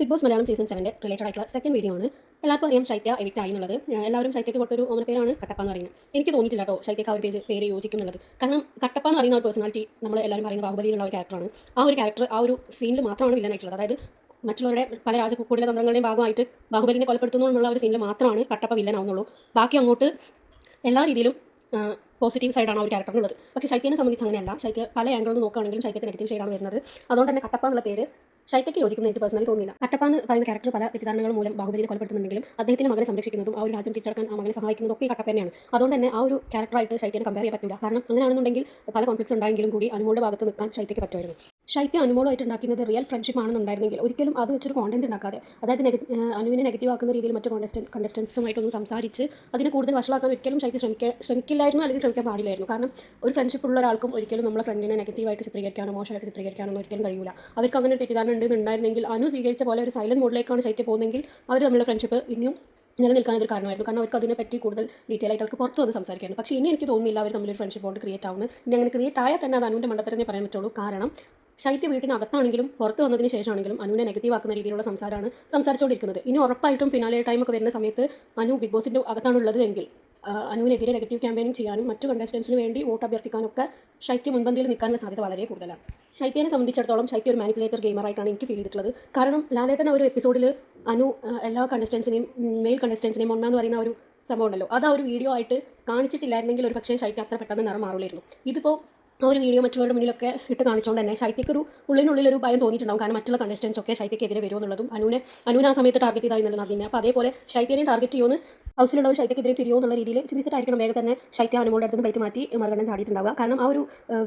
Big boss Malayalam season സെവന്റെ related ആയിട്ടുള്ള second video ആണ്. എല്ലാവർക്കും അറിയാം ശൈത്യ എവിക്റ്റ് ആയി എന്നുള്ളത് എല്ലാവരും ശൈത്യക്ക് കൊടുത്തൊരു ഓമന പേരാണ് കട്ടപ്പ എന്ന് പറയുന്നത്. എനിക്ക് തോന്നിയിട്ടില്ല കേട്ടോ ശൈത്യക്ക് ആ ഒരു പേര് പേര് യോജിക്കുന്നുള്ളത്. കാരണം കട്ടപ്പ എന്ന് പറയുന്ന ഒരു പേഴ്സണാലിറ്റി നമ്മൾ എല്ലാവരും പറയുന്ന ബാഹുബലിയിലുള്ള ഒരു ക്യാരക്ടറാണ് ആ ഒരു ക്യാരക്ടർ ആ ഒരു സീനിൽ മാത്രമാണ് വില്ലനായിട്ടുള്ളത് അതായത് മറ്റുള്ളവരുടെ പല രാജകൂടിലെ തന്ത്രങ്ങളുടെയും ഭാഗമായിട്ട് ബാഹുബലിനെ കൊലപ്പെടുത്തുന്നു എന്നുള്ള ഒരു സീനിൽ മാത്രമാണ് കട്ടപ്പ വില്ലനാവുന്നുള്ളൂ ബാക്കി അങ്ങോട്ട് എല്ലാ രീതിയിലും പോസിറ്റീവ് സൈഡാണ് ആ ഒരു ക്യാരക്ടറിനുള്ളത് പക്ഷേ ശൈത്യനെ സംബന്ധിച്ച് അങ്ങനെയല്ല. ശൈത്യ പല ആംഗിളിൽ നോക്കുകയാണെങ്കിലും ശൈത്യക്ക് നെഗറ്റീവ് സൈഡാണ് വരുന്നത്. അതുകൊണ്ട് തന്നെ കട്ടപ്പ എന്നുള്ള പേര് ശൈത്യക്ക് യോജിക്കുന്ന എനിക്ക് പേഴ്സണലി തോന്നിയില്ല. കട്ടപ്പ എന്ന് പറയുന്ന ക്യാരക്ടർ പല തെറ്റിദ്ധാരണകൾ മൂലം ബാഹുബലിനെ കൊലപ്പെടുത്തുന്നുണ്ടെങ്കിലും അദ്ദേഹത്തിന്റെ മകനെ സംരക്ഷിക്കുന്നതും ആ ഒരു രാജ്യം തിരിച്ചടക്കാൻ ആ മകനെ സഹായിക്കുന്നതും ഒക്കെ ഈ കട്ടപ്പ തന്നെയാണ് അതുകൊണ്ട് തന്നെ ആ ഒരു ക്യാരക്ടറായിട്ട് ശൈത്യനെ കമ്പയർ ചെയ്യാൻ പറ്റില്ല കാരണം അങ്ങനെയാണെന്നുണ്ടെങ്കിൽ പല കോൺഫ്ലിക്ട്സ് ഉണ്ടായെങ്കിലും കൂടി അനുമോളുടെ ഭാഗത്ത് നിൽക്കാൻ ശൈത്യക്ക് പറ്റുമായിരുന്നു. ശൈത്യ അനുമോളുമായിട്ട് ഉണ്ടാക്കുന്നത് റിയൽ ഫ്രണ്ട്ഷിപ്പ് ആണെന്നുണ്ടായിരുന്നെങ്കിൽ ഒരിക്കലും അത് വെച്ചൊരു കോണ്ടന്റ് ഉണ്ടാക്കാതെ അതായത് അനുവിനെ നെഗറ്റീവ് ആക്കുന്ന രീതിയിൽ മറ്റു കോണ്ടസ്റ്റന്റ് കണ്ടസ്റ്റൻസുമായിട്ടൊന്നും സംസാരിച്ച് അതിനെ കൂടുതൽ വഷളാക്കാൻ ഒരിക്കലും ശൈത്യ ശ്രമിക്കാൻ ശ്രമിക്കില്ലായിരുന്നു അല്ലെങ്കിൽ ശ്രമിക്കാൻ പാടില്ലായിരുന്നു. കാരണം ഒരു ഫ്രണ്ട്ഷിപ്പ് ഉള്ള ഒരാൾക്കും ഒരിക്കലും നമ്മളെ ഫ്രണ്ടിനെ നെഗറ്റീവായിട്ട് ചിത്രീകരിക്കാനോ മോശമായിട്ട് ചിത്രീകരിക്കാനോ ഒരിക്കലും കഴിയില്ല അവർക്ക് അങ്ങനെ ഒരു തെറ്റിദ്ധാരണ ഉണ്ടെന്നുണ്ടായിരുന്നെങ്കിൽ അനു സ്വീകരിച്ച പോലെ ഒരു സൈലന്റ് മോഡിലേക്കാണ് ശൈത്യ പോകുന്നതെങ്കിൽ അവർ തമ്മിലുള്ള ഫ്രണ്ട്ഷിപ്പ് ഇനിയും നിലനിൽക്കാൻ ഒരു കാരണമായിരുന്നു. കാരണം അവർക്ക് അതിനെപ്പറ്റി കൂടുതൽ ഡീറ്റെയിൽ ആയിട്ട് അവർക്ക് പുറത്ത് വന്ന് സംസാരിക്കാണ് പക്ഷേ ഇനി എനിക്ക് തോന്നുന്നില്ല അവർ തമ്മിൽ ഒരു ഫ്രണ്ട്ഷിപ്പ് ബോണ്ട് ക്രിയേറ്റ് ആവുന്നു ഇനി അങ്ങനെ ക്രിയേറ്റ് ആയാൽ തന്നെ അത് അനുവിന്റെ മണ്ടത്തരനെ പറയാൻ പറ്റുള്ളൂ. കാരണം ശൈത്യ വീട്ടിനകത്താണെങ്കിലും പുറത്ത് വന്നതിന് ശേഷമാണെങ്കിലും അനുവിനെ നെഗറ്റീവ് ആക്കുന്ന രീതിയിലുള്ള സംസാരമാണ് സംസാരിച്ചുകൊണ്ടിരിക്കുന്നത്. ഇനി ഉറപ്പായിട്ടും ഫിനാലെ ടൈം ഒക്കെ വരുന്ന സമയത്ത് അനു ബിഗ് ബോസിന്റെ അകത്താണുള്ളത് എങ്കിൽ അനുവിനെതിരെ നെഗറ്റീവ് ക്യാമ്പയിനിങ് ചെയ്യാനും മറ്റു കണ്ടസ്റ്റൻസിന് വേണ്ടി വോട്ട് അഭ്യർത്ഥിക്കാനൊക്കെ ശൈത്യ മുൻപന്തിയിൽ നിൽക്കാനുള്ള സാധ്യത വളരെ കൂടുതലാണ്. ശൈത്യനെ സംബന്ധിച്ചിടത്തോളം ശൈത്യ ഒരു മാനിപ്പുലേറ്റർ ഗെയിമറായിട്ടാണ് എനിക്ക് ഫീൽ ചെയ്തിട്ടുള്ളത്. കാരണം ലാലേട്ടൻ ഒരു എപ്പിസോഡിൽ അനു എല്ലാ കണ്ടസ്റ്റൻസിനെയും മെയിൽ കണ്ടസ്റ്റൻസിനെയും ഒന്നാന്ന് പറയുന്ന ഒരു സംഭവം ഉണ്ടല്ലോ. അത് ആ ഒരു വീഡിയോ ആയിട്ട് കാണിച്ചിട്ടില്ലായിരുന്നെങ്കിൽ ഒരു പക്ഷേ ശൈത്യ അത്ര പെട്ടെന്ന് നിറം മാറില്ലായിരുന്നു ഇതിപ്പോൾ ആ ഒരു വീഡിയോ മറ്റുള്ളവരുടെ മുന്നിലൊക്കെ ഇട്ട് കാണിച്ചുകൊണ്ട് തന്നെ ശൈത്യക്ക് ഒരു ഉള്ളിനുള്ളിൽ ഒരു ഭയം തോന്നിയിട്ടുണ്ടാവും. കാരണം മറ്റുള്ള കണ്ടസ്റ്റൻസ് ഒക്കെ ശൈത്യക്കെതിരെ വരുമെന്നുള്ളതും അനുവിനെ അനുവിന് ആ സമയത്ത് ടാർഗറ്റ് എന്നുള്ളത് അറിയുന്നത് അപ്പോൾ അതേപോലെ ശൈത്യനെ ടാർഗറ്റ് ചെയ്യുമെന്ന് ഹൗസിലുള്ള ഒരു ശൈത്യക്കെതിരെ തിരിയോ എന്നുള്ള രീതിയിൽ ചിന്തിച്ചിട്ടായിരിക്കണം വേഗം തന്നെ ശൈത്യ അനുമോളുടെ അടുത്ത് പ്ലേറ്റ് മാറ്റി മറുകണ്ഠം ചാടിയിട്ടുണ്ടാവുക. കാരണം ആ ഒരു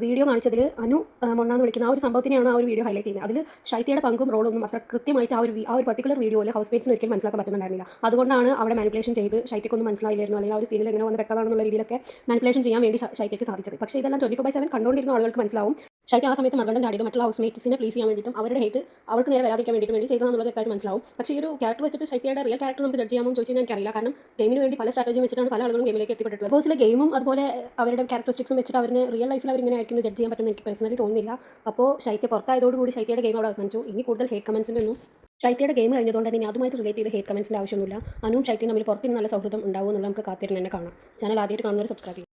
വീഡിയോ കാണിച്ചതിൽ അനു മൊണ്ണാന്ന് വിളിക്കുന്ന ആ ഒരു സംഭവത്തിനെയാണ് ആ ഒരു വീഡിയോ ഹൈലൈറ്റ് ചെയ്യുന്നത്. അതിൽ ശൈത്യയുടെ പങ്കും റോളും ഒന്നും അത്ര കൃത്യമായിട്ട് ആ ഒരു ആ ഒരു പർട്ടിക്കുലർ വീഡിയോയിൽ ഹൗസ് മേറ്റ്സിന് ഒരിക്കലും മനസ്സിലാക്കാൻ പറ്റുന്നുണ്ടായിരുന്നില്ല. അതുകൊണ്ടാണ് അവിടെ മാനിപ്പുലേഷൻ ചെയ്ത് ശൈത്യക്കൊന്നും മനസ്സിലായില്ലായിരുന്നു അല്ലെങ്കിൽ ആ ഒരു സീനിൽ എങ്ങനെ വന്ന് പെട്ടതാണെന്നുള്ള രീതിയിലൊക്കെ മാനിപ്പുലേഷൻ ചെയ്യാൻ വേണ്ടി ശൈത്യക്ക് സാധിച്ചത്. പക്ഷേ ഇതെല്ലാം ട്വന്റി ഫോർ ബൈ സെവൻ കണ്ടുകൊണ്ടിരുന്ന ആളുകൾക്ക് മനസ്സിലാവും. ശൈത്യ ആ സമയത്ത് മകളുടെ ചാടിയത് മറ്റുള്ള ഹൗസ് മേറ്റ്സിനെ പ്ലീസ് ചെയ്യാൻ വേണ്ടിയിട്ടും അവരുടെ ഹേറ്റ് അവർക്ക് നേരെ വരാതിരിക്കാൻ വേണ്ടിയിട്ട് വേണ്ടി ചെയ്തതെന്നുള്ളത് കാര്യം മനസ്സിലാവും. പക്ഷേ ഈ ഒരു ക്യാരക്ടർ വെച്ചിട്ട് ശൈത്യയുടെ റിയൽ ക്യാരക്ടർ നമുക്ക് ജഡ്ജ് ചെയ്യാമോ ചോദിച്ചാൽ എനിക്കറിയില്ല. കാരണം ഗെയിമിന് വേണ്ടി പല സ്ട്രാറ്റജി വെച്ചിട്ടാണ് പല ആളുകളും ഗെയിമിലേക്ക് എത്തിപ്പെട്ടിട്ടുള്ളത്. ബോസിലെ ഗെയിമും അതുപോലെ അവരുടെ ക്യാരക്ടറിസ്റ്റിക്സും വെച്ചിട്ട് അവരിന് റിയൽ ലൈഫിൽ അവർ ഇങ്ങനെ ആയിരിക്കും ജഡ്ജ് ചെയ്യാൻ പറ്റുന്ന എനിക്ക് പേഴ്സണലി തോന്നുന്നില്ല. അപ്പോൾ ശൈത്യ പുറത്തായതോടുകൂടി ശൈത്യയുടെ ഗെയിം അവിടെ അവസാനിച്ചു. ഇനി കൂടുതൽ ഹേറ്റ് കമൻസിന്റെ നിന്നും ശൈത്യയുടെ ഗെയിം കഴിഞ്ഞതുകൊണ്ട് തന്നെ അതുമായിട്ട് റിലേറ്റ് ചെയ്ത് ഹേറ്റ് കമൻസിന്റെ ആവശ്യമൊന്നുമില്ല. അനുവും ശൈത്യം തമ്മിൽ പുറത്തിന് നല്ല സൗഹൃദം ഉണ്ടാവും എന്നുള്ള നമുക്ക് കാത്തിരുന്ന് തന്നെ കാണാം. ചാനൽ ആദ്യമായിട്ട് കാണുന്നവർ സബ്സ്ക്രൈബ് ചെയ്യും.